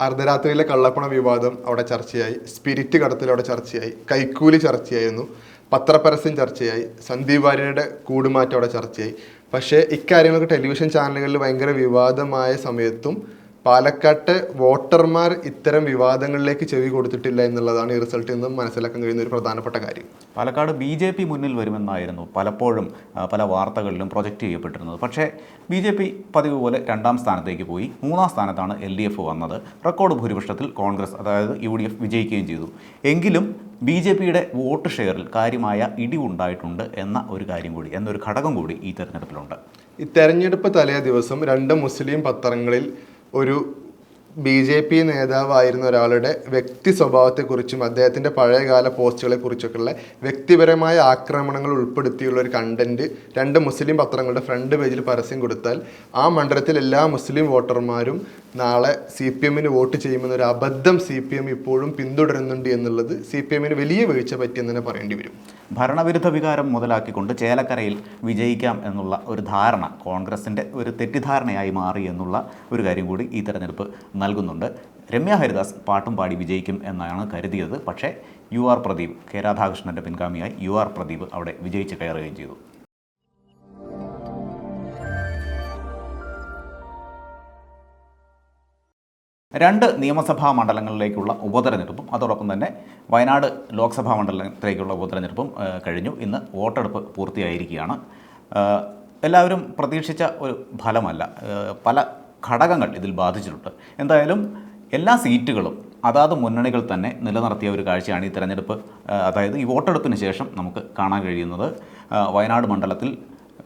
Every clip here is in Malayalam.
അർദ്ധരാത്രിയിലെ കള്ളപ്പണ വിവാദം അവിടെ ചർച്ചയായി. സ്പിരിറ്റ് കടത്തിൽ അവിടെ ചർച്ചയായി. കൈക്കൂലി ചർച്ചയായിരുന്നു. പത്രപരസ്യം ചർച്ചയായി. സന്ദീപ് വാര്യരുടെ കൂടുമാറ്റം അവിടെ ചർച്ചയായി. പക്ഷേ ഇക്കാര്യങ്ങൾക്ക് ടെലിവിഷൻ ചാനലുകളിൽ ഭയങ്കര വിവാദമായ സമയത്തും പാലക്കാട്ടെ വോട്ടർമാർ ഇത്തരം വിവാദങ്ങളിലേക്ക് ചെവി കൊടുത്തിട്ടില്ല എന്നുള്ളതാണ് ഈ റിസൾട്ടിൽ നിന്നും മനസ്സിലാക്കാൻ കഴിയുന്ന ഒരു പ്രധാനപ്പെട്ട കാര്യം. പാലക്കാട് ബി ജെ പി മുന്നിൽ വരുമെന്നായിരുന്നു പലപ്പോഴും പല വാർത്തകളിലും പ്രൊജക്റ്റ് ചെയ്യപ്പെട്ടിരുന്നത്. പക്ഷേ ബി ജെ പി പതിവ് പോലെ രണ്ടാം സ്ഥാനത്തേക്ക് പോയി. മൂന്നാം സ്ഥാനത്താണ് എൽ ഡി എഫ് വന്നത്. റെക്കോർഡ് ഭൂരിപക്ഷത്തിൽ കോൺഗ്രസ് അതായത് യു ഡി എഫ് വിജയിക്കുകയും ചെയ്തു. എങ്കിലും ബി ജെ പിയുടെ വോട്ട് ഷെയറിൽ കാര്യമായ ഇടിവുണ്ടായിട്ടുണ്ട് എന്ന ഒരു കാര്യം കൂടി എന്നൊരു ഘടകം കൂടി ഈ തെരഞ്ഞെടുപ്പിലുണ്ട്. ഈ തെരഞ്ഞെടുപ്പ് തലേ ദിവസം രണ്ട് മുസ്ലിം പത്രങ്ങളിൽ ഒരു ബി ജെ പി നേതാവായിരുന്ന ഒരാളുടെ വ്യക്തി സ്വഭാവത്തെക്കുറിച്ചും അദ്ദേഹത്തിന്റെ പഴയകാല പോസ്റ്റുകളെ കുറിച്ചൊക്കെയുള്ള വ്യക്തിപരമായ ആക്രമണങ്ങൾ ഉൾപ്പെടുത്തിയുള്ള ഒരു കണ്ടന്റ് രണ്ട് മുസ്ലിം പത്രങ്ങളുടെ ഫ്രണ്ട് പേജിൽ പരസ്യം കൊടുത്താൽ ആ മണ്ഡലത്തിൽ എല്ലാ മുസ്ലിം വോട്ടർമാരും നാളെ സി പി എമ്മിന് വോട്ട് ചെയ്യുമെന്നൊരു അബദ്ധം സി പി എം ഇപ്പോഴും പിന്തുടരുന്നുണ്ട് എന്നുള്ളത് സി പി എമ്മിന് വലിയ വീഴ്ച പറ്റിയെന്ന് തന്നെ പറയേണ്ടി വരും. ഭരണവിരുദ്ധ വികാരം മുതലാക്കിക്കൊണ്ട് ചേലക്കരയിൽ വിജയിക്കാം എന്നുള്ള ഒരു ധാരണ കോൺഗ്രസിന്റെ ഒരു തെറ്റിദ്ധാരണയായി മാറി എന്നുള്ള ഒരു കാര്യം കൂടി ഈ തെരഞ്ഞെടുപ്പ് നൽകുന്നുണ്ട്. രമ്യ ഹരിദാസ് പാട്ടും പാടി വിജയിക്കും എന്നാണ് കരുതിയത്. പക്ഷേ യു ആർ പ്രദീപ് കെ രാധാകൃഷ്ണന്റെ പിൻഗാമിയായി യു ആർ പ്രദീപ് അവിടെ വിജയിച്ച് കയറുകയും ചെയ്തു. രണ്ട് നിയമസഭാ മണ്ഡലങ്ങളിലേക്കുള്ള ഉപതെരഞ്ഞെടുപ്പും അതോടൊപ്പം തന്നെ വയനാട് ലോക്സഭാ മണ്ഡലത്തിലേക്കുള്ള ഉപതെരഞ്ഞെടുപ്പും കഴിഞ്ഞു. ഇന്ന് വോട്ടെടുപ്പ് പൂർത്തിയായിരിക്കുകയാണ്. എല്ലാവരും പ്രതീക്ഷിച്ച ഒരു ഫലമല്ല. പല ഘടകങ്ങൾ ഇതിൽ ബാധിച്ചിട്ടുണ്ട്. എന്തായാലും എല്ലാ സീറ്റുകളും അതാത് മുന്നണികൾ തന്നെ നിലനിർത്തിയ ഒരു കാഴ്ചയാണ് ഈ തെരഞ്ഞെടുപ്പ്. അതായത് ഈ വോട്ടെടുപ്പിന് ശേഷം നമുക്ക് കാണാൻ കഴിയുന്നത് വയനാട് മണ്ഡലത്തിൽ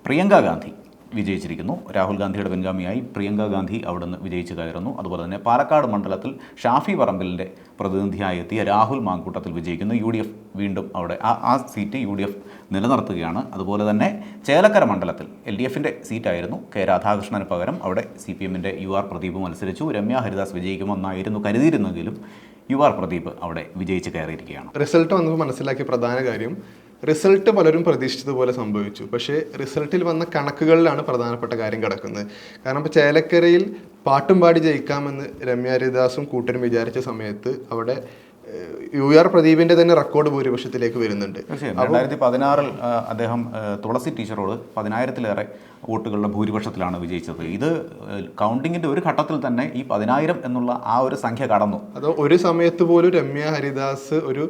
പ്രിയങ്ക ഗാന്ധി വിജയിച്ചിരിക്കുന്നു. രാഹുൽ ഗാന്ധിയുടെ പിൻഗാമിയായി പ്രിയങ്ക ഗാന്ധി അവിടുന്ന് വിജയിച്ചു കയറുന്നു. അതുപോലെ തന്നെ പാലക്കാട് മണ്ഡലത്തിൽ ഷാഫി പറമ്പിലിന്റെ പ്രതിനിധിയായി എത്തിയ രാഹുൽ മാങ്കൂട്ടത്തിൽ വിജയിക്കുന്നു. യു ഡി എഫ് വീണ്ടും അവിടെ ആ ആ സീറ്റ് യു ഡി എഫ് നിലനിർത്തുകയാണ്. അതുപോലെ തന്നെ ചേലക്കര മണ്ഡലത്തിൽ എൽ ഡി എഫിന്റെ സീറ്റായിരുന്നു. കെ രാധാകൃഷ്ണന് പകരം അവിടെ സി പി എമ്മിന്റെ യു ആർ പ്രദീപ് മത്സരിച്ചു. രമ്യ ഹരിദാസ് വിജയിക്കുമെന്നായിരുന്നു കരുതിയിരുന്നെങ്കിലും യു ആർ പ്രദീപ് അവിടെ വിജയിച്ച് കയറിയിരിക്കുകയാണ്. റിസൾട്ട് വന്നപ്പോൾ മനസ്സിലാക്കിയ പ്രധാന കാര്യം റിസൾട്ട് പലരും പ്രതീക്ഷിച്ചതുപോലെ സംഭവിച്ചു. പക്ഷേ റിസൾട്ടിൽ വന്ന കണക്കുകളിലാണ് പ്രധാനപ്പെട്ട കാര്യം കിടക്കുന്നത്. കാരണം ഇപ്പോൾ ചേലക്കരയിൽ പാട്ടും പാടി ജയിക്കാമെന്ന് രമ്യ ഹരിദാസും കൂട്ടരും വിചാരിച്ച സമയത്ത് അവിടെ യു ആർ പ്രദീപിന്റെ തന്നെ റെക്കോർഡ് ഭൂരിപക്ഷത്തിലേക്ക് വരുന്നുണ്ട്. രണ്ടായിരത്തി പതിനാറിൽ അദ്ദേഹം തുളസി ടീച്ചറോട് പതിനായിരത്തിലേറെ വോട്ടുകളുടെ ഭൂരിപക്ഷത്തിലാണ് വിജയിച്ചത്. ഇത് കൗണ്ടിങ്ങിന്റെ ഒരു ഘട്ടത്തിൽ തന്നെ ഈ പതിനായിരം എന്നുള്ള ആ ഒരു സംഖ്യ കടന്നു. അതോ ഒരു സമയത്ത് പോലും രമ്യ ഹരിദാസ് ഒരു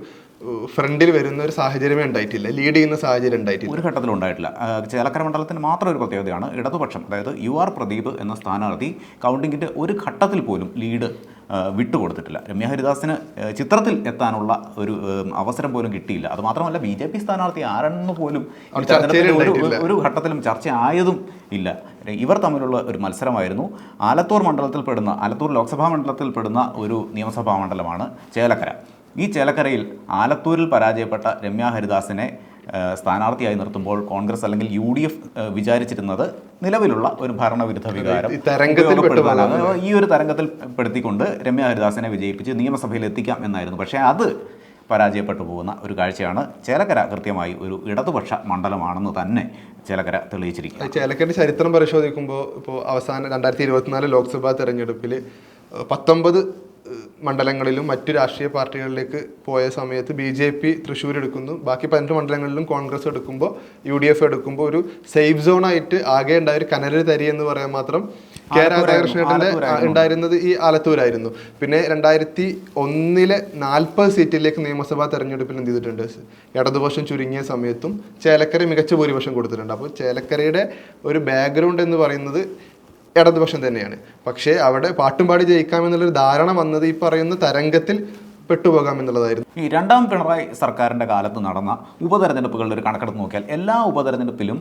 ഫ്രണ്ടിൽ വരുന്ന ഒരു സാഹചര്യമേ ഉണ്ടായിട്ടില്ല. ലീഡ് ചെയ്യുന്ന സാഹചര്യം ഉണ്ടായിട്ടില്ല. ഒരു ഘട്ടത്തിലും ഉണ്ടായിട്ടില്ല. ചേലക്കര മണ്ഡലത്തിന് മാത്രം ഒരു പ്രത്യേകതയാണ് ഇടതുപക്ഷം. അതായത് യു ആർ പ്രദീപ് എന്ന സ്ഥാനാർത്ഥി കൗണ്ടിങ്ങിന്റെ ഒരു ഘട്ടത്തിൽ പോലും ലീഡ് വിട്ടുകൊടുത്തിട്ടില്ല. രമ്യ ഹരിദാസിന് ചിത്രത്തിൽ എത്താനുള്ള ഒരു അവസരം പോലും കിട്ടിയില്ല. അത് മാത്രമല്ല ബി ജെ പി സ്ഥാനാർത്ഥി ആരെന്ന് പോലും ഒരു ഘട്ടത്തിലും ചർച്ച ആയതും ഇല്ല. ഇവർ തമ്മിലുള്ള ഒരു മത്സരമായിരുന്നു. ആലത്തൂർ മണ്ഡലത്തിൽ പെടുന്ന ആലത്തൂർ ലോക്സഭാ മണ്ഡലത്തിൽ പെടുന്ന ഒരു നിയമസഭാ മണ്ഡലമാണ് ചേലക്കര. ഈ ചേലക്കരയിൽ ആലത്തൂരിൽ പരാജയപ്പെട്ട രമ്യ ഹരിദാസിനെ സ്ഥാനാർത്ഥിയായി നിർത്തുമ്പോൾ കോൺഗ്രസ് അല്ലെങ്കിൽ യു ഡി എഫ് വിചാരിച്ചിരുന്നത് നിലവിലുള്ള ഒരു ഭരണവിരുദ്ധ വികാരം ഈ തരംഗത്തിൽ ഉപയോഗപ്പെടുത്താനാണ്. ഈ ഒരു തരംഗത്തിൽ പെടുത്തിക്കൊണ്ട് രമ്യ ഹരിദാസിനെ വിജയിപ്പിച്ച് നിയമസഭയിൽ എത്തിക്കാം എന്നായിരുന്നു. പക്ഷേ അത് പരാജയപ്പെട്ടു പോകുന്ന ഒരു കാഴ്ചയാണ്. ചേലക്കര കൃത്യമായി ഒരു ഇടതുപക്ഷ മണ്ഡലമാണെന്ന് തന്നെ ചേലക്കര തെളിയിച്ചിരിക്കുന്നു ചേലക്കരയുടെ ചരിത്രം പരിശോധിക്കുമ്പോൾ ഇപ്പോൾ അവസാന രണ്ടായിരത്തി ഇരുപത്തിനാല് ലോക്സഭാ തെരഞ്ഞെടുപ്പിൽ പത്തൊമ്പത് മണ്ഡലങ്ങളിലും മറ്റു രാഷ്ട്രീയ പാർട്ടികളിലേക്ക് പോയ സമയത്ത് ബി ജെ പി തൃശ്ശൂർ എടുക്കുന്നു. ബാക്കി പതിനെട്ട് മണ്ഡലങ്ങളിലും കോൺഗ്രസ് എടുക്കുമ്പോൾ യു ഡി എഫ് എടുക്കുമ്പോൾ ഒരു സേഫ് സോൺ ആയിട്ട് ആകെ ഉണ്ടായ ഒരു കനര് തരി എന്ന് പറയാൻ മാത്രം കെ രാധാകൃഷ്ണന്റെ ഉണ്ടായിരുന്നത് ഈ ആലത്തൂരായിരുന്നു. പിന്നെ രണ്ടായിരത്തി ഒന്നിലെ നാൽപ്പത് സീറ്റിലേക്ക് നിയമസഭാ തെരഞ്ഞെടുപ്പിൽ എന്ത് ചെയ്തിട്ടുണ്ട്? ഇടതുപക്ഷം ചുരുങ്ങിയ സമയത്തും ചേലക്കര മികച്ച ഭൂരിപക്ഷം കൊടുത്തിട്ടുണ്ട്. അപ്പോൾ ചേലക്കരയുടെ ഒരു ബാക്ക്ഗ്രൗണ്ട് എന്ന് പറയുന്നത് ഇടതുപക്ഷം തന്നെയാണ്. പക്ഷേ അവിടെ പാട്ടും പാടി ജയിക്കാമെന്നുള്ളൊരു ധാരണ വന്നത് ഈ പറയുന്ന തരംഗത്തിൽ പെട്ടുപോകാം എന്നുള്ളതായിരുന്നു. ഈ രണ്ടാം പിണറായി സർക്കാരിന്റെ കാലത്ത് നടന്ന ഉപതെരഞ്ഞെടുപ്പുകളുടെ ഒരു കണക്കെടുത്ത് നോക്കിയാൽ എല്ലാ ഉപതെരഞ്ഞെടുപ്പിലും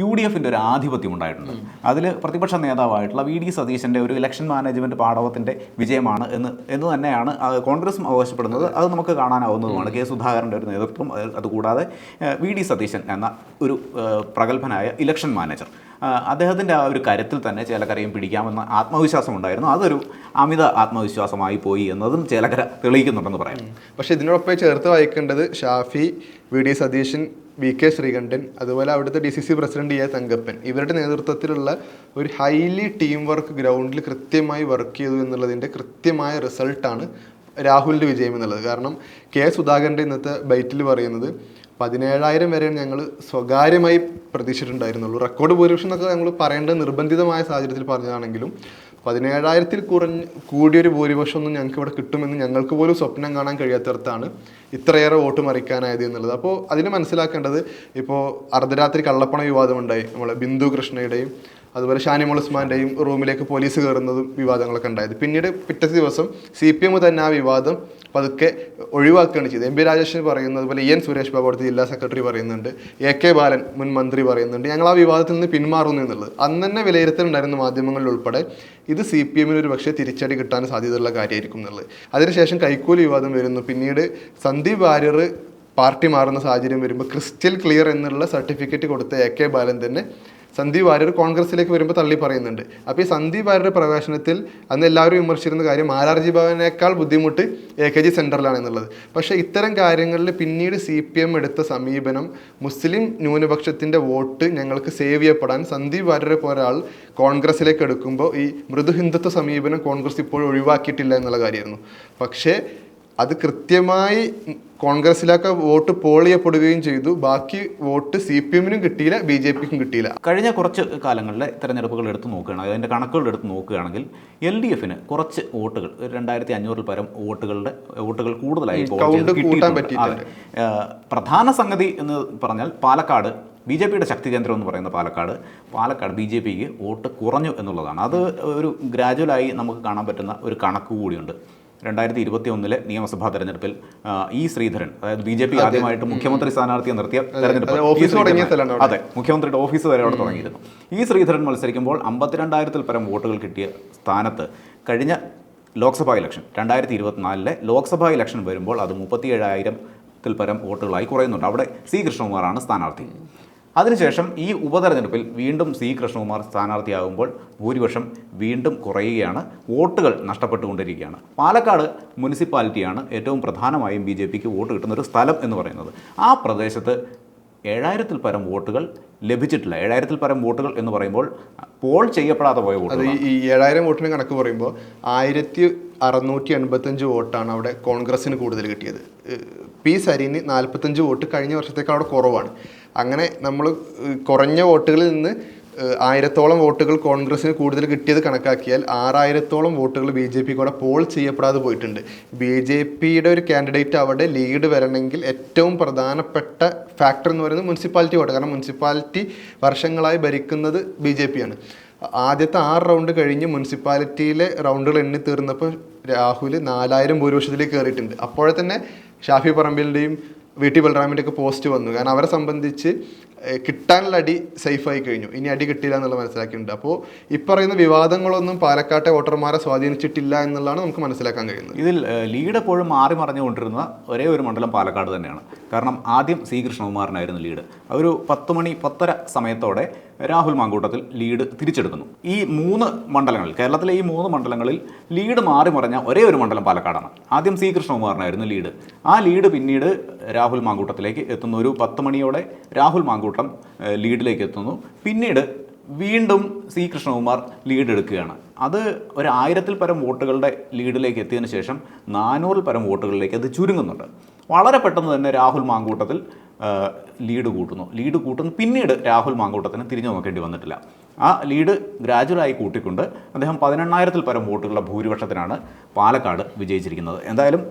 യു ഡി എഫിന്റെ ഒരു ആധിപത്യം ഉണ്ടായിട്ടുണ്ട്. അതിൽ പ്രതിപക്ഷ നേതാവായിട്ടുള്ള വി ഡി സതീശന്റെ ഒരു ഇലക്ഷൻ മാനേജ്മെന്റ് പാഠവത്തിന്റെ വിജയമാണ് എന്ന് എന്ന് തന്നെയാണ് കോൺഗ്രസും അവകാശപ്പെടുന്നത്. അത് നമുക്ക് കാണാനാവുന്നതുമാണ്. കെ സുധാകരന്റെ ഒരു നേതൃത്വം അതുകൂടാതെ വി ഡി സതീശൻ എന്ന ഒരു പ്രഗത്ഭനായ ഇലക്ഷൻ മാനേജർ. അദ്ദേഹത്തിന്റെ ആ ഒരു കരുത്തിൽ തന്നെ ചേലക്കരയും പിടിക്കാമെന്ന ആത്മവിശ്വാസം ഉണ്ടായിരുന്നു അതൊരു അമിത ആത്മവിശ്വാസമായി പോയി എന്നതും ചേലക്കര തെളിയിക്കുന്നുണ്ടെന്ന് പറയാം. പക്ഷേ ഇതിനോടൊപ്പം ചേർത്ത് വായിക്കേണ്ടത് Shafi V D Satheesan V K Sreekandan അതുപോലെ അവിടുത്തെ D C C president A Thankappan ഇവരുടെ നേതൃത്വത്തിലുള്ള ഒരു ഹൈലി ടീം വർക്ക് ഗ്രൗണ്ടിൽ കൃത്യമായി വർക്ക് ചെയ്തു എന്നുള്ളതിന്റെ കൃത്യമായ റിസൾട്ടാണ് രാഹുലിന്റെ വിജയം എന്നുള്ളത്. കാരണം കെ സുധാകരന്റെ ഇന്നത്തെ ബൈറ്റിൽ പറയുന്നത് പതിനേഴായിരം വരെയാണ് ഞങ്ങൾ സ്വകാര്യമായി പ്രതീക്ഷിച്ചിട്ടുണ്ടായിരുന്നുള്ളൂ. റെക്കോർഡ് ഭൂരിപക്ഷം എന്നൊക്കെ ഞങ്ങൾ പറയേണ്ട നിർബന്ധിതമായ സാഹചര്യത്തിൽ പറഞ്ഞതാണെങ്കിലും പതിനേഴായിരത്തിൽ കുറഞ്ഞ് കൂടിയൊരു ഭൂരിപക്ഷം ഒന്നും ഞങ്ങൾക്ക് ഇവിടെ കിട്ടുമെന്ന് ഞങ്ങൾക്ക് പോലും സ്വപ്നം കാണാൻ കഴിയാത്തടത്താണ് ഇത്രയേറെ വോട്ട് മറിക്കാനായത് എന്നുള്ളത്. അപ്പോൾ അതിന് മനസ്സിലാക്കേണ്ടത് ഇപ്പോൾ അർദ്ധരാത്രി കള്ളപ്പണ വിവാദമുണ്ടായി. നമ്മൾ ബിന്ദു കൃഷ്ണയുടെയും അതുപോലെ ഷാനിമോൾ ഉസ്മാന്റെയും റൂമിലേക്ക് പോലീസ് കയറുന്നതും വിവാദങ്ങളൊക്കെ ഉണ്ടായത്. പിന്നീട് പിറ്റേ ദിവസം സി പി എം തന്നെ ആ വിവാദം പതുക്കെ ഒഴിവാക്കുകയാണ് ചെയ്തത്. എം പി രാജേഷിന് പറയുന്നത് പോലെ എൻ സുരേഷ് ബാബു അവിടുത്തെ ജില്ലാ സെക്രട്ടറി പറയുന്നുണ്ട് എ കെ ബാലൻ മുൻ മന്ത്രി പറയുന്നുണ്ട്. ഞങ്ങൾ ആ വിവാദത്തിൽ നിന്ന് പിന്മാറുന്നു എന്നുള്ളത്. അന്ന് തന്നെ വിലയിരുത്തലുണ്ടായിരുന്ന മാധ്യമങ്ങളിൽ ഉൾപ്പെടെ ഇത് സി പി എമ്മിന് ഒരു പക്ഷേ തിരിച്ചടി കിട്ടാൻ സാധ്യതയുള്ള കാര്യമായിരിക്കും എന്നുള്ളത്. അതിനുശേഷം കൈക്കൂലി വിവാദം വരുന്നു. പിന്നീട് സന്ദീപ് വാര്യർ പാർട്ടി മാറുന്ന സാഹചര്യം വരുമ്പോൾ ക്രിസ്റ്റൽ ക്ലിയർ എന്നുള്ള സർട്ടിഫിക്കറ്റ് കൊടുത്ത എ കെ ബാലൻ തന്നെ സന്ദീപ് വാര്യർ കോൺഗ്രസിലേക്ക് വരുമ്പോൾ തള്ളി പറയുന്നുണ്ട്. അപ്പോൾ ഈ സന്ദീപ് വാര്യരുടെ പ്രവേശനത്തിൽ അന്ന് എല്ലാവരും വിമർശിച്ചിരുന്ന കാര്യം ആരാർജി ഭവനേക്കാൾ ബുദ്ധിമുട്ട് എ കെ ജി സെന്ററിലാണ് എന്നുള്ളത്. പക്ഷേ ഇത്തരം കാര്യങ്ങളിൽ പിന്നീട് സി പി എം എടുത്ത സമീപനം മുസ്ലിം ന്യൂനപക്ഷത്തിന്റെ വോട്ട് ഞങ്ങൾക്ക് സേവ് ചെയ്യപ്പെടാൻ സന്ദീപ് വാര്യരെ പോരാൾ കോൺഗ്രസിലേക്ക് എടുക്കുമ്പോൾ ഈ മൃദു ഹിന്ദുത്വ സമീപനം കോൺഗ്രസ് ഇപ്പോഴും ഒഴിവാക്കിയിട്ടില്ല എന്നുള്ള കാര്യമായിരുന്നു. പക്ഷേ അത് കൃത്യമായി കോൺഗ്രസിലേക്ക് വോട്ട് പോൾ ചെയ്യപ്പെടുകയും ചെയ്തു. ബാക്കി വോട്ട് സി പി എമ്മിനും കിട്ടിയില്ല ബി ജെ പിക്കും കിട്ടിയില്ല. കഴിഞ്ഞ കുറച്ച് കാലങ്ങളിലെ തെരഞ്ഞെടുപ്പുകൾ എടുത്ത് നോക്കുകയാണെങ്കിൽ അതിന്റെ കണക്കുകൾ എടുത്ത് നോക്കുകയാണെങ്കിൽ എൽ ഡി എഫിന് കുറച്ച് വോട്ടുകൾ രണ്ടായിരത്തി അഞ്ഞൂറിൽ പരം വോട്ടുകളുടെ വോട്ടുകൾ കൂടുതലായി പ്രധാന സംഗതി എന്ന് പറഞ്ഞാൽ പാലക്കാട് ബി ജെ പിയുടെ ശക്തി കേന്ദ്രം എന്ന് പറയുന്ന പാലക്കാട് പാലക്കാട് ബി ജെ പിക്ക് വോട്ട് കുറഞ്ഞു എന്നുള്ളതാണ്. അത് ഒരു ഗ്രാജുവലായി നമുക്ക് കാണാൻ പറ്റുന്ന ഒരു കണക്ക് കൂടിയുണ്ട്. രണ്ടായിരത്തി ഇരുപത്തി ഒന്നിലെ നിയമസഭാ തെരഞ്ഞെടുപ്പിൽ ഇ ശ്രീധരൻ അതായത് ബി ജെ പി ആദ്യമായിട്ട് മുഖ്യമന്ത്രി സ്ഥാനാർത്ഥിയെ നിർത്തിയ തെരഞ്ഞെടുപ്പ് അത് ഈ മുഖ്യമന്ത്രിയുടെ ഓഫീസ് വരെ അവിടെ തുടങ്ങിയിരുന്നു. ഈ ശ്രീധരൻ മത്സരിക്കുമ്പോൾ അമ്പത്തിരണ്ടായിരത്തിൽ പരം വോട്ടുകൾ കിട്ടിയ സ്ഥാനത്ത് കഴിഞ്ഞ ലോക്സഭാ ഇലക്ഷൻ രണ്ടായിരത്തി ഇരുപത്തിനാലിലെ ലോക്സഭാ ഇലക്ഷൻ വരുമ്പോൾ അത് മുപ്പത്തി ഏഴായിരത്തിൽ പരം വോട്ടുകളായി കുറയുന്നുണ്ട്. അവിടെ സി കൃഷ്ണകുമാറാണ് സ്ഥാനാർത്ഥി. അതിനുശേഷം ഈ ഉപതെരഞ്ഞെടുപ്പിൽ വീണ്ടും സി കൃഷ്ണകുമാർ സ്ഥാനാർത്ഥിയാകുമ്പോൾ ഭൂരിപക്ഷം വീണ്ടും കുറയുകയാണ്. വോട്ടുകൾ നഷ്ടപ്പെട്ടുകൊണ്ടിരിക്കുകയാണ്. പാലക്കാട് മുനിസിപ്പാലിറ്റിയാണ് ഏറ്റവും പ്രധാനമായും ബി ജെ പിക്ക് വോട്ട് കിട്ടുന്ന ഒരു സ്ഥലം എന്ന് പറയുന്നത്. ആ പ്രദേശത്ത് ഏഴായിരത്തിൽ പരം വോട്ടുകൾ ലഭിച്ചിട്ടില്ല. ഏഴായിരത്തിൽ പരം വോട്ടുകൾ എന്ന് പറയുമ്പോൾ പോൾ ചെയ്യപ്പെടാതെ പോയ വോട്ട് ഈ- ഈ ഏഴായിരം വോട്ടിന് കണക്ക് പറയുമ്പോൾ ആയിരത്തി അറുന്നൂറ്റി എൺപത്തഞ്ച് വോട്ടാണ് അവിടെ കോൺഗ്രസിന് കൂടുതൽ കിട്ടിയത്. പി സരീന് നാൽപ്പത്തഞ്ച് വോട്ട് കഴിഞ്ഞ വർഷത്തേക്കാൾ അവിടെ കുറവാണ്. അങ്ങനെ നമ്മൾ കുറഞ്ഞ വോട്ടുകളിൽ നിന്ന് ആയിരത്തോളം വോട്ടുകൾ കോൺഗ്രസ്സിന് കൂടുതൽ കിട്ടിയത് കണക്കാക്കിയാൽ ആറായിരത്തോളം വോട്ടുകൾ ബി ജെ പി കൂടെ പോൾ ചെയ്യപ്പെടാതെ പോയിട്ടുണ്ട്. ബി ജെ പിയുടെ ഒരു കാൻഡിഡേറ്റ് അവിടെ ലീഡ് വരണമെങ്കിൽ ഏറ്റവും പ്രധാനപ്പെട്ട ഫാക്ടർ എന്ന് പറയുന്നത് മുനിസിപ്പാലിറ്റി വോട്ട്. കാരണം മുനിസിപ്പാലിറ്റി വർഷങ്ങളായി ഭരിക്കുന്നത് ബി ജെ പി ആണ് ആദ്യത്തെ ആറ് റൗണ്ട് കഴിഞ്ഞ് മുനിസിപ്പാലിറ്റിയിലെ റൗണ്ടുകൾ എണ്ണി തീർന്നപ്പോൾ രാഹുൽ നാലായിരം ഭൂരിപക്ഷത്തിലേക്ക് കയറിയിട്ടുണ്ട്. അപ്പോഴെ തന്നെ ഷാഫി പറമ്പിലിന്റെയും വി ടി ബലറാമിന്റെ ഒക്കെ പോസ്റ്റ് വന്നു. കാരണം അവരെ സംബന്ധിച്ച് കിട്ടാനുള്ള അടി സേഫായി കഴിഞ്ഞു. ഇനി അടി കിട്ടില്ല എന്നുള്ള മനസ്സിലാക്കിയിട്ടുണ്ട്. അപ്പോൾ ഈ പറയുന്ന വിവാദങ്ങളൊന്നും പാലക്കാട്ടെ വോട്ടർമാരെ സ്വാധീനിച്ചിട്ടില്ല എന്നുള്ളതാണ് നമുക്ക് മനസ്സിലാക്കാൻ കഴിയുന്നത്. ഇതിൽ ലീഡ് എപ്പോഴും മാറി മറിഞ്ഞുകൊണ്ടിരുന്ന ഒരേ ഒരു മണ്ഡലം പാലക്കാട് തന്നെയാണ്. കാരണം ആദ്യം സി കൃഷ്ണകുമാറിനായിരുന്നു ലീഡ്. ഒരു പത്ത് മണി പത്തര സമയത്തോടെ രാഹുൽ മാങ്കൂട്ടത്തിൽ ലീഡ് തിരിച്ചെടുക്കുന്നു. ഈ മൂന്ന് മണ്ഡലങ്ങളിൽ കേരളത്തിലെ ഈ മൂന്ന് മണ്ഡലങ്ങളിൽ ലീഡ് മാറി മറിഞ്ഞ ഒരേ ഒരു മണ്ഡലം പാലക്കാടാണ്. ആദ്യം സി കൃഷ്ണകുമാറിനായിരുന്നു ലീഡ്. ആ ലീഡ് പിന്നീട് രാഹുൽ മാങ്കൂട്ടത്തിലേക്ക് എത്തുന്ന ഒരു പത്ത് മണിയോടെ രാഹുൽ മാങ്കൂട്ടം ഏഹ്, ലീഡിലേക്ക് എത്തുന്നു. പിന്നീട് വീണ്ടും സി. കൃഷ്ണകുമാർ ലീഡ് എടുക്കുകയാണ്. അത് ഒരു ആയിരത്തിൽ പരം വോട്ടുകളുടെ ലീഡിലേക്ക് എത്തിയതിനു ശേഷം നാനൂറിൽ പരം വോട്ടുകളിലേക്ക് അത് ചുരുങ്ങുന്നുണ്ട്. വളരെ പെട്ടെന്ന് തന്നെ രാഹുൽ മാങ്കൂട്ടത്തിൽ ലീഡ് കൂട്ടുന്നു. ലീഡ് കൂട്ടുന്നു. പിന്നീട് രാഹുൽ മാങ്കൂട്ടത്തിന് തിരിഞ്ഞു നോക്കേണ്ടി വന്നിട്ടില്ല. ആ ലീഡ് ഗ്രാജുവലായി കൂട്ടിക്കൊണ്ട് അദ്ദേഹം പതിനെണ്ണായിരത്തിൽ പരം വോട്ടുകളുടെ ഭൂരിപക്ഷത്തിനാണ് പാലക്കാട് വിജയിച്ചിരിക്കുന്നത്. എന്തായാലും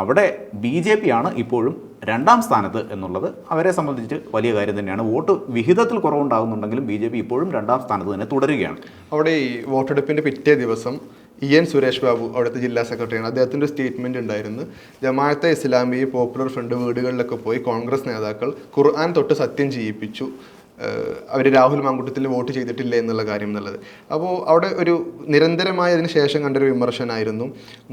അവിടെ ബി ജെ പി ആണ് ഇപ്പോഴും രണ്ടാം സ്ഥാനത്ത് എന്നുള്ളത് അവരെ സംബന്ധിച്ച് വലിയ കാര്യം തന്നെയാണ്. വോട്ട് വിഹിതത്തിൽ കുറവുണ്ടാകുന്നുണ്ടെങ്കിലും ബി ജെ പി ഇപ്പോഴും രണ്ടാം സ്ഥാനത്ത് തന്നെ തുടരുകയാണ്. അവിടെ ഈ വോട്ടെടുപ്പിന്റെ പിറ്റേ ദിവസം ഇ എൻ സുരേഷ് ബാബു അവിടുത്തെ ജില്ലാ സെക്രട്ടറിയാണ് അദ്ദേഹത്തിന്റെ സ്റ്റേറ്റ്മെന്റ് ഉണ്ടായിരുന്നു. ജമാഅത്തെ ഇസ്ലാമി പോപ്പുലർ ഫ്രണ്ട് വീടുകളിലൊക്കെ പോയി കോൺഗ്രസ് നേതാക്കൾ ഖുർആൻ തൊട്ട് സത്യം ചെയ്യിപ്പിച്ചു. അവർ രാഹുൽ മാങ്കുട്ടത്തിൽ വോട്ട് ചെയ്തിട്ടില്ല എന്നുള്ള കാര്യം എന്നുള്ളത്. അപ്പോൾ അവിടെ ഒരു നിരന്തരമായ അതിന് ശേഷം കണ്ടൊരു വിമർശനമായിരുന്നു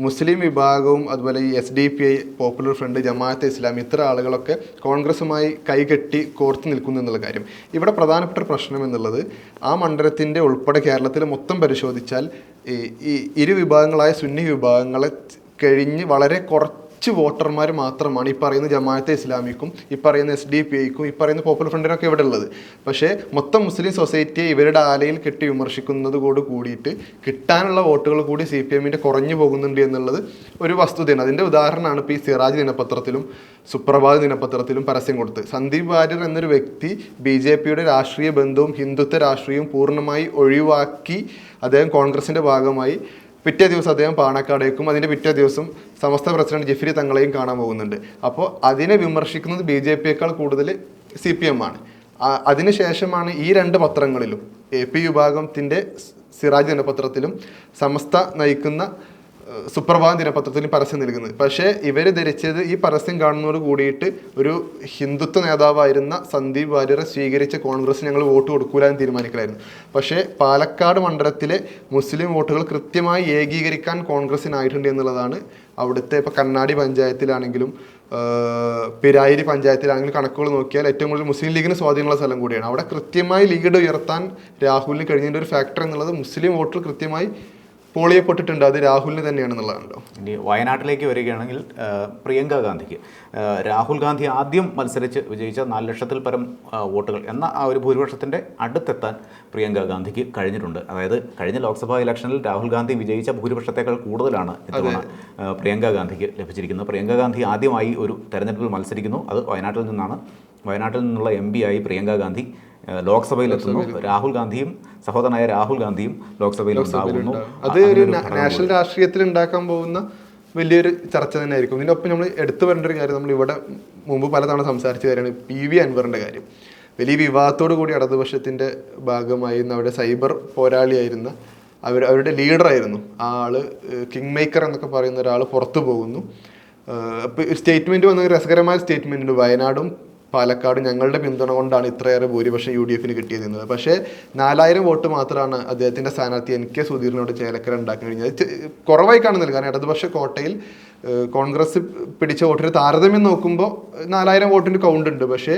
മുസ്ലിം വിഭാഗവും അതുപോലെ ഈ S D P I popular front Jamaat Islam ഇത്ര ആളുകളൊക്കെ കോൺഗ്രസുമായി കൈകെട്ടി കോർത്ത് നിൽക്കുന്നു എന്നുള്ള കാര്യം. ഇവിടെ പ്രധാനപ്പെട്ട പ്രശ്നം എന്നുള്ളത് ആ മണ്ഡലത്തിന്റെ ഉൾപ്പെടെ കേരളത്തിൽ മൊത്തം പരിശോധിച്ചാൽ ഈ ഇരു വിഭാഗങ്ങളായ സുന്നി വിഭാഗങ്ങളെ കഴിഞ്ഞ് വളരെ കുറച്ച് കുറച്ച് വോട്ടർമാർ മാത്രമാണ് ഈ പറയുന്ന ജമാഅത്തെ ഇസ്ലാമിക്കും ഈ പറയുന്ന എസ് ഡി പി ഐക്കും ഈ പറയുന്ന പോപ്പുലർ ഫ്രണ്ടിനൊക്കെ ഇവിടെ ഉള്ളത്. പക്ഷേ മൊത്തം മുസ്ലിം സൊസൈറ്റിയെ ഇവരുടെ ആലയിൽ കെട്ടി വിമർശിക്കുന്നത് കൂടി കൂടിയിട്ട് കിട്ടാനുള്ള വോട്ടുകൾ കൂടി സി പി എമ്മിന്റെ കുറഞ്ഞു പോകുന്നുണ്ട് എന്നുള്ളത് ഒരു വസ്തുതയാണ്. അതിന്റെ ഉദാഹരണമാണ് ഇപ്പോൾ ഈ സിറാജ് ദിനപത്രത്തിലും സുപ്രഭാത ദിനപത്രത്തിലും പരസ്യം കൊടുത്ത് സന്ദീപ് വാര്യർ എന്നൊരു വ്യക്തി ബി ജെ പിയുടെ രാഷ്ട്രീയ ബന്ധവും ഹിന്ദുത്വ രാഷ്ട്രീയവും പൂർണമായി ഒഴിവാക്കി അദ്ദേഹം കോൺഗ്രസിന്റെ ഭാഗമായി പിറ്റേ ദിവസം അദ്ദേഹം പാണക്കാടേക്കും അതിന്റെ പിറ്റേ ദിവസം സമസ്ത പ്രസിഡന്റ് ജെഫ്രി തങ്ങളെയും കാണാൻ പോകുന്നുണ്ട്. അപ്പോൾ അതിനെ വിമർശിക്കുന്നത് ബി ജെ പിയേക്കാൾ കൂടുതൽ സി പി എം ആണ്. അതിനുശേഷമാണ് ഈ രണ്ട് പത്രങ്ങളിലും എ പി വിഭാഗത്തിന്റെ സിറാജ് ദിനപത്രത്തിലും സമസ്ത നയിക്കുന്ന സുപ്രഭാതം ദിനപത്രത്തിൽ പരസ്യം നൽകുന്നത്. പക്ഷേ ഇവർ ധരിച്ചത് ഈ പരസ്യം കാണുന്നതോട് കൂടിയിട്ട് ഒരു ഹിന്ദുത്വ നേതാവായിരുന്ന സന്ദീപ് വാര്യരെ സ്വീകരിച്ച കോൺഗ്രസ് ഞങ്ങൾ വോട്ട് കൊടുക്കൂല എന്ന് തീരുമാനിക്കലായിരുന്നു. പക്ഷേ പാലക്കാട് മണ്ഡലത്തിലെ മുസ്ലിം വോട്ടുകൾ കൃത്യമായി ഏകീകരിക്കാൻ കോൺഗ്രസിനായിട്ടുണ്ട് എന്നുള്ളതാണ് അവിടുത്തെ ഇപ്പോൾ കണ്ണാടി പഞ്ചായത്തിലാണെങ്കിലും പിരായിരി പഞ്ചായത്തിലാണെങ്കിലും കണക്കുകൾ നോക്കിയാൽ ഏറ്റവും കൂടുതൽ മുസ്ലിം ലീഗിന് സ്വാധീനമുള്ള സ്ഥലം കൂടിയാണ്. അവിടെ കൃത്യമായി ലീഡ് ഉയർത്താൻ രാഹുലിന് കഴിഞ്ഞതിന്റെ ഒരു ഫാക്ടർ എന്നുള്ളത് മുസ്ലിം വോട്ടുകൾ കൃത്യമായി പോൾ പൊട്ടിട്ടുണ്ട്. അത് രാഹുലിന് തന്നെയാണെന്നുള്ളതാണല്ലോ. ഇനി വയനാട്ടിലേക്ക് വരികയാണെങ്കിൽ പ്രിയങ്ക ഗാന്ധിക്ക്. രാഹുൽ ഗാന്ധി ആദ്യം മത്സരിച്ച് വിജയിച്ച നാല് ലക്ഷത്തിൽ പരം വോട്ടുകൾ. എന്ന ആ ഒരു ഭൂരിപക്ഷത്തിന്റെ അടുത്തെത്താൻ പ്രിയങ്ക ഗാന്ധിക്ക് കഴിഞ്ഞിട്ടുണ്ട്. അതായത് കഴിഞ്ഞ ലോക്സഭാ ഇലക്ഷനിൽ രാഹുൽ ഗാന്ധി വിജയിച്ച ഭൂരിപക്ഷത്തേക്കാൾ കൂടുതലാണ് ഇത്തവണ പ്രിയങ്ക ഗാന്ധിക്ക് ലഭിച്ചിരിക്കുന്നത്. പ്രിയങ്ക ഗാന്ധി ആദ്യമായി ഒരു തെരഞ്ഞെടുപ്പിൽ മത്സരിക്കുന്നു. അത് വയനാട്ടിൽ നിന്നാണ്. വയനാട്ടിൽ നിന്നുള്ള എം ആയി പ്രിയങ്ക ഗാന്ധി ആ, ലോക്സഭയിലെത്തുന്നു. രാഹുൽ ഗാന്ധിയും സഹോദരനായ രാഹുൽ ഗാന്ധിയും ലോക്സഭയിൽ ഉണ്ടാകുന്നു അത് ഒരു നാഷണൽ രാഷ്ട്രീയത്തിൽ ഉണ്ടാക്കാൻ പോകുന്ന വലിയൊരു ചർച്ച തന്നെ ആയിരിക്കും ഇതിനൊപ്പം നമ്മൾ എടുത്തു വരേണ്ട ഒരു കാര്യം നമ്മൾ ഇവിടെ മുമ്പ് പലതവണ സംസാരിച്ച കാര്യമാണ് പി വി അൻവറിന്റെ കാര്യം. വലിയ വിവാഹത്തോടു കൂടി ഇടതുപക്ഷത്തിന്റെ ഭാഗമായിരുന്ന അവിടെ സൈബർ പോരാളിയായിരുന്ന അവർ അവരുടെ ലീഡറായിരുന്നു. ആ ആൾ കിങ് മേക്കർ എന്നൊക്കെ പറയുന്ന ഒരാൾ പുറത്തു പോകുന്നു. അപ്പോൾ സ്റ്റേറ്റ്മെന്റ് വന്ന രസകരമായ സ്റ്റേറ്റ്മെന്റ് ഉണ്ട്. വയനാടും പാലക്കാട് ഞങ്ങളുടെ പിന്തുണ കൊണ്ടാണ് ഇത്രയേറെ ഭൂരിപക്ഷം യു ഡി എഫിന് കിട്ടിയത് എന്നത്. പക്ഷേ നാലായിരം വോട്ട് മാത്രമാണ് അദ്ദേഹത്തിന്റെ സ്ഥാനാർത്ഥി എൻ കെ സുധീറിനോട് ചേലക്കര ഉണ്ടാക്കി കഴിഞ്ഞത്. കുറവായി കാണുന്നില്ല. കാരണം ഇടതുപക്ഷ കോട്ടയിൽ കോൺഗ്രസ് പിടിച്ച വോട്ടിന് താരതമ്യം നോക്കുമ്പോൾ നാലായിരം വോട്ടിന് കൗണ്ട് ഉണ്ട്. പക്ഷേ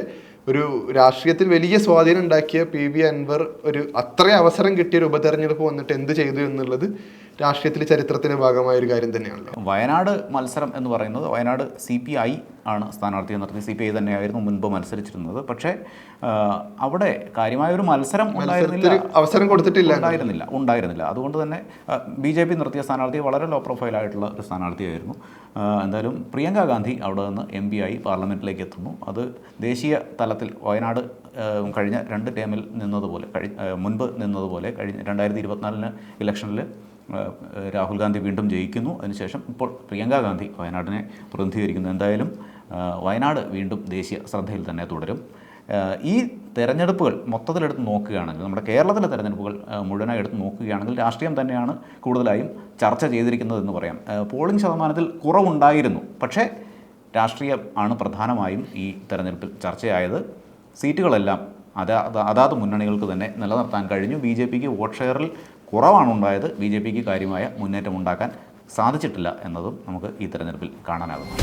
ഒരു രാഷ്ട്രീയത്തിൽ വലിയ സ്വാധീനം ഉണ്ടാക്കിയ പി വി അൻവർ ഒരു അത്രയും അവസരം കിട്ടിയ ഒരു ഉപതെരഞ്ഞെടുപ്പ് വന്നിട്ട് എന്ത് ചെയ്തു എന്നുള്ളത് രാഷ്ട്രീയത്തിൽ ചരിത്രത്തിന്റെ ഭാഗമായ ഒരു കാര്യം തന്നെയാണല്ലോ. വയനാട് മത്സരം എന്ന് പറയുന്നത് വയനാട് സി പി ഐ ആണ് സ്ഥാനാർത്ഥിയെ നിർത്തി സി പി ഐ തന്നെയായിരുന്നു മുൻപ് മത്സരിച്ചിരുന്നത്. പക്ഷേ അവിടെ കാര്യമായ ഒരു മത്സരം ഉണ്ടായിരുന്നില്ല. അവസരം കൊടുത്തിട്ടില്ല ഉണ്ടായിരുന്നില്ല. ഉണ്ടായിരുന്നില്ല. അതുകൊണ്ട് തന്നെ ബി ജെ പി നിർത്തിയ സ്ഥാനാർത്ഥി വളരെ ലോ പ്രൊഫൈലായിട്ടുള്ള ഒരു സ്ഥാനാർത്ഥിയായിരുന്നു. എന്തായാലും പ്രിയങ്ക ഗാന്ധി അവിടെ നിന്ന് എം പി ആയി പാർലമെന്റിലേക്ക് എത്തുന്നു. അത് ദേശീയ തലത്തിൽ വയനാട് കഴിഞ്ഞ രണ്ട് ടേമിൽ നിന്നതുപോലെ കഴി മുൻപ് നിന്നതുപോലെ കഴിഞ്ഞ രണ്ടായിരത്തി ഇരുപത്തിനാലിന് ഇലക്ഷനിൽ രാഹുൽ ഗാന്ധി വീണ്ടും ജയിക്കുന്നു. അതിനുശേഷം ഇപ്പോൾ പ്രിയങ്ക ഗാന്ധി വയനാടിനെ പ്രതിനിധീകരിക്കുന്നു. എന്തായാലും വയനാട് വീണ്ടും ദേശീയ ശ്രദ്ധയിൽ തന്നെ തുടരും. ഈ തെരഞ്ഞെടുപ്പുകൾ മൊത്തത്തിലെടുത്ത് നോക്കുകയാണെങ്കിൽ നമ്മുടെ കേരളത്തിലെ തെരഞ്ഞെടുപ്പുകൾ മുഴുവനായി എടുത്ത് നോക്കുകയാണെങ്കിൽ രാഷ്ട്രീയം തന്നെയാണ് കൂടുതലായും ചർച്ച ചെയ്തിരിക്കുന്നത് എന്ന് പറയാം പോളിംഗ് ശതമാനത്തിൽ കുറവുണ്ടായിരുന്നു. പക്ഷേ രാഷ്ട്രീയം ആണ് പ്രധാനമായും ഈ തെരഞ്ഞെടുപ്പിൽ ചർച്ചയായത്. സീറ്റുകളെല്ലാം അതാ- അതാത് മുന്നണികൾക്ക് തന്നെ നിലനിർത്താൻ കഴിഞ്ഞു. ബി ജെ പിക്ക് വോട്ട് ഷെയറിൽ കുറവാണ് ഉണ്ടായത് ബി ജെ പിക്ക് കാര്യമായ മുന്നേറ്റം ഉണ്ടാക്കാൻ സാധിച്ചിട്ടില്ല എന്നതും നമുക്ക് ഈ തെരഞ്ഞെടുപ്പിൽ കാണാനാകുന്നു.